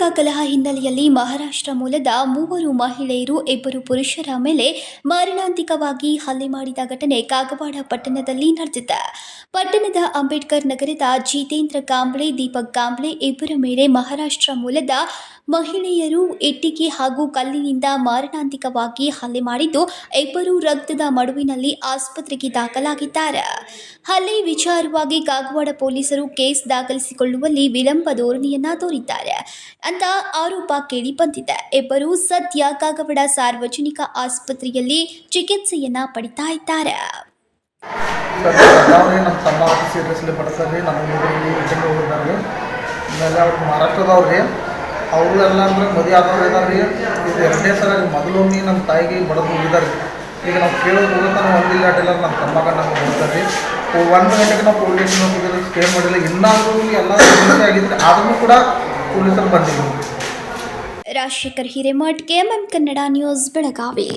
ಕಲಹ ಹಿನ್ನೆಲೆಯಲ್ಲಿ ಮಹಾರಾಷ್ಟ್ರ ಮೂಲದ ಮೂವರು ಮಹಿಳೆಯರು, ಇಬ್ಬರು ಪುರುಷರ ಮೇಲೆ ಮಾರಣಾಂತಿಕವಾಗಿ ಹಲ್ಲೆ ಮಾಡಿದ ಘಟನೆ ಕಾಗವಾಡ ಪಟ್ಟಣದಲ್ಲಿ ನಡೆದಿದೆ. ಪಟ್ಟಣದ ಅಂಬೇಡ್ಕರ್ ನಗರದ ಜಿತೇಂದ್ರ ಕಾಂಬ್ಳೆ, ದೀಪಕ್ ಕಾಂಬ್ಳೆ ಇಬ್ಬರ ಮೇಲೆ ಮಹಾರಾಷ್ಟ್ರ ಮೂಲದ ಮಹಿಳೆಯರು ಇಟ್ಟಿಗೆ ಹಾಗೂ ಕಲ್ಲಿನಿಂದ ಮಾರಣಾಂತಿಕವಾಗಿ ಹಲ್ಲೆ ಮಾಡಿದ್ದು ಇಬ್ಬರು ರಕ್ತದ ಮಡುವಿನಲ್ಲಿ ಆಸ್ಪತ್ರೆಗೆ ದಾಖಲಾಗಿದ್ದಾರೆ. ಹಲ್ಲೆ ವಿಚಾರವಾಗಿ ಕಾಗವಾಡ ಪೊಲೀಸರು ಕೇಸ್ ದಾಖಲಿಸಿಕೊಳ್ಳುವಲ್ಲಿ ವಿಳಂಬ ಧೋರಣೆಯನ್ನ ತೋರಿದ್ದಾರೆ. ಅಂತ ಆರೋಪ ಕೇಳಿ ಬಂದಿದೆ. ಇಬ್ಬರು ಸದ್ಯ ಕಾಗವಾಡ ಸಾರ್ವಜನಿಕ ಆಸ್ಪತ್ರೆಯಲ್ಲಿ ಚಿಕಿತ್ಸೆಯನ್ನ ಪಡಿತಾ ಇದ್ದಾರೆ. ಅವರು ಎಲ್ಲ ಅಂದ್ರೆ ಮದುವೆ ಆದವ್ರು ಇದಾರೆ. ಇದು ಎರಡನೇ ಸಲ ಮೊದಲೊಮ್ಮೆ ನಮ್ಮ ತಾಯಿಗೆ ಬಡದು ಹೋಗಿದ್ದಾರೆ. ಈಗ ನಾವು ಕೇಳೋದು ಹೋಗುತ್ತೆ ನಾವು ಒಂದಿಲ್ಲ, ಅಡ್ಡಿಲ್ಲ ನಮ್ಮ ತಮ್ಮ ನಮ್ಗೆ ಹೋಗ್ತಾರೆ ಒಂದು ಗಂಟೆಗೆ ನಾವು ಪೊಲೀಸ್ ಹೋಗಿದ್ರೆ ಸ್ಟೇ ಮಾಡಿಲ್ಲ. ಇನ್ನಾದರೂ ಎಲ್ಲ ಆಗಿದ್ರೆ ಆದರೂ ಕೂಡ ಪೊಲೀಸರು ಬಂದಿದ್ದರು ರಾಜಶೇಖರ್ ಹಿರೇಮಠ್ ಕೆಎಂಎಂ ಕನ್ನಡ ನ್ಯೂಸ್, ಬೆಳಗಾವಿ.